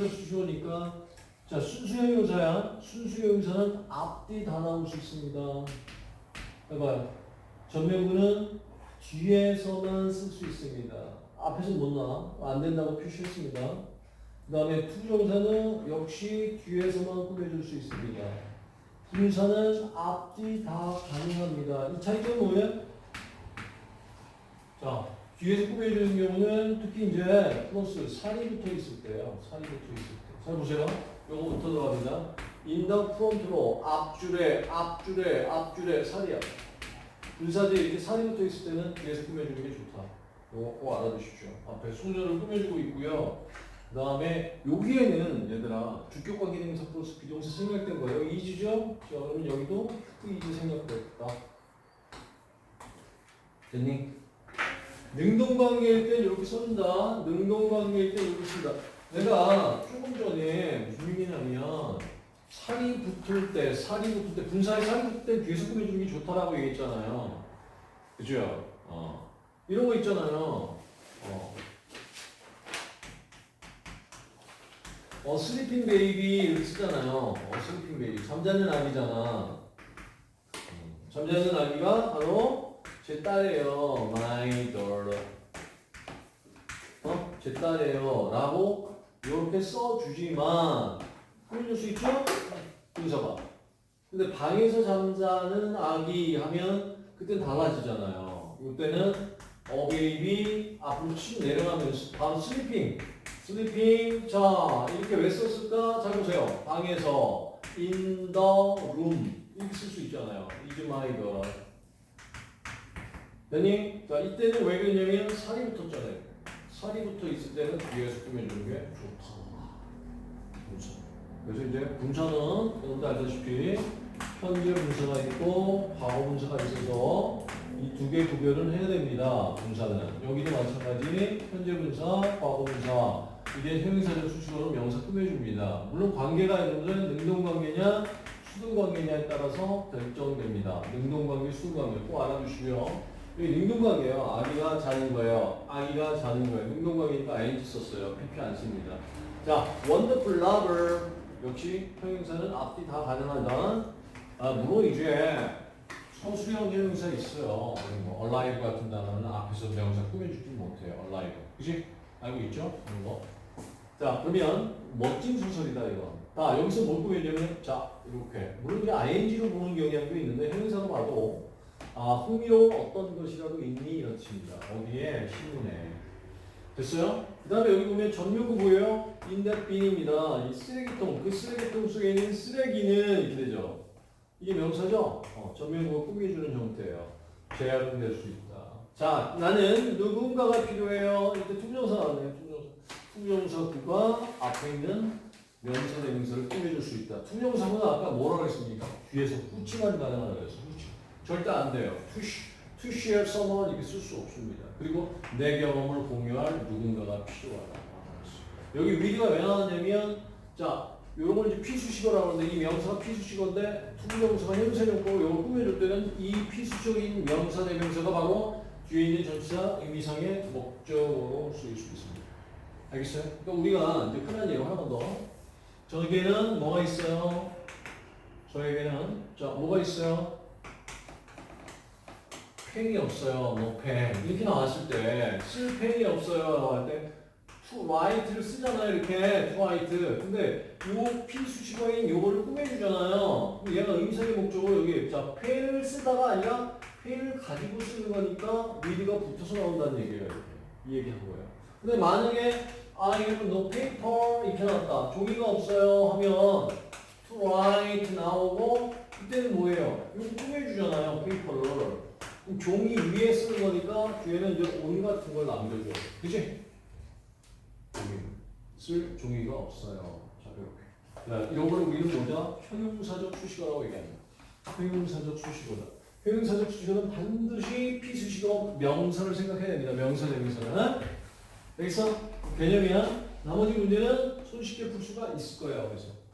수식어니까 자 순수형용사야. 순수형용사는 앞뒤 다 나올 수 있습니다. 해봐요. 전면구는 뒤에서만 쓸 수 있습니다. 앞에서 못 나와. 안 된다고 표시했습니다. 그 다음에 투정사는 역시 뒤에서만 꾸며줄 수 있습니다. 분사는 앞뒤 다 가능합니다. 이 차이점은 뭐예요? 자, 뒤에서 꾸며주는 경우는 특히 이제 플러스 살이 붙어 있을 때요. 살이 붙어 있을 때. 자, 보세요. 요거부터 들어갑니다. 인더 프론트로 앞줄에, 앞줄에, 앞줄에 살이야. 분사제 이렇게 살이 붙어 있을 때는 뒤에서 꾸며주는 게 좋다. 요거 꼭 알아두십시오. 앞에 소녀를 꾸며주고 있고요. 그 다음에 여기에는 얘들아 주격과 기능사 플러스 비동사 생략된 거예요. 이즈죠? 자, 그러면 여기도 그 이즈 생략됐다. 됐니? 능동관계일 때 이렇게 써준다. 능동관계일 때 이렇게 쓴다. 내가 조금 전에 무슨 얘기냐면 살이 붙을 때, 살이 붙을 때, 분사에 살이 붙을 때 뒤에서 꾸며주는 게 좋다라고 얘기했잖아요. 그죠? 어. 이런 거 있잖아요. 어. 어, 슬리핑 베이비 이렇게 쓰잖아요. 어, 슬리핑 베이비. 잠자는 아기잖아. 음, 잠자는 아기가 바로 제 딸이에요. My daughter. 어? 제 딸이에요. 라고 이렇게 써주지만 꾸며줄 수 있죠? 분사가. 근데 방에서 잠자는 아기 하면 그땐 달라지잖아요. 이때는 어 베이비 앞으로 쭉 내려가면서 바로 슬리핑. 슬리핑. 자, 이렇게 왜 썼을까? 잘 보세요. 방에서 in the 이렇게 쓸 수 있잖아요. is my daughter. 됐니? 자, 이때는 왜 그러냐면 살이 붙었잖아요. 살이 붙어 있을 때는 뒤에서 꾸며주는 게 좋다. 분사. 그래서 이제 분사는 여러분들 알다시피 현재 분사가 있고 과거 분사가 있어서 이 두 개 구별은 해야 됩니다. 분사는 여기도 마찬가지 현재 분사, 과거 분사 이게 형용사적 수식어로 명사 꾸며줍니다. 물론 관계가 여러분들 능동 관계냐 수동 관계냐에 따라서 결정됩니다. 능동 관계, 수동 관계 꼭 알아두시고요. 여기 능동관계예요. 아기가 자는 거예요. 아기가 자는 거예요. 능동관계니까 ing 썼어요. pp 안 씁니다. 자, wonderful lover 역시 형용사는 앞뒤 다 가능하다. 아, 물론 이제 서술형 형용사 있어요. 뭐 alive 같은 단어는 앞에서 명사 꾸며주지 못해요. alive. 그지? 알고 있죠? 그런 거. 자, 그러면 멋진 소설이다 이거. 자, 여기서 뭘 꾸며냐면 자, 이렇게. 물론 이제 ing로 보는 경향도 있는데 형용사로 봐도 아, 흥미로운 어떤 것이라도 있니? 이런 뜻입니다. 어디에? 신문에. 됐어요? 그 다음에 여기 보면 전면구 뭐예요? 인that빈입니다. 이 쓰레기통, 그 쓰레기통 속에 있는 쓰레기는 이렇게 되죠. 이게 명사죠? 어, 전면구가 꾸며주는 형태예요. 제약은 될수 있다. 자, 나는 누군가가 필요해요. 이때 투명사 나왔네요. 투명사. 투명사 구가 앞에 있는 명사 대명사를 꾸며줄 수 있다. 투명사는 아까 뭐라고 했습니까? 뒤에서 후치만 가능하다고 했어. 후치. 절대 안 돼요. 투시. share someone 이렇게 쓸 수 없습니다. 그리고 내 경험을 공유할 누군가가 필요하다. 여기 위드가 왜 나왔냐면 자 이런 걸 이제 피수식어라고 하는데 이 명사가 피수식어인데 투부정사가 현세용법을 이걸 꾸며줄 때는 이 피수적인 명사 대명사가 바로 뒤에 있는 전치사 의미상의 목적으로 쓰일 수 있습니다. 알겠어요? 그러니까 우리가 이제 흔한 예로 하나 더 저에게는 뭐가 있어요? 저에게는 자 뭐가 있어요? 펜이 없어요. pen. 이렇게 나왔을 때, 쓸 펜이 없어요. 나올 때, write를 쓰잖아요. 이렇게, write. 근데, 요 필수식어인 요거를 꾸며주잖아요. 얘가 의미상의 목적으로 여기, 자, 펜을 쓰다가 아니라, 펜을 가지고 쓰는 거니까, with가 붙어서 나온다는 얘기예요. 이 얘기 한 거예요. 근데 만약에, I have no paper, 이렇게 나왔다. 종이가 없어요. 하면, write 나오고, 이때는 뭐예요? 이거 꾸며주잖아요. 페이퍼를. 종이 위에 쓰는 거니까 뒤에는 이제 온 같은 걸 남겨줘. 그치? 종이. 쓸 종이가 없어요. 자, 이렇게. 자, 이런 걸 우리는 뭐죠? 형용사적 수식어라고 얘기합니다. 형용사적 수식어다. 형용사적 수식어는 반드시 피수식어 명사를 생각해야 됩니다. 명사 대명사는. 여기서 개념이야. 나머지 문제는 손쉽게 풀 수가 있을 거예요. 그래서.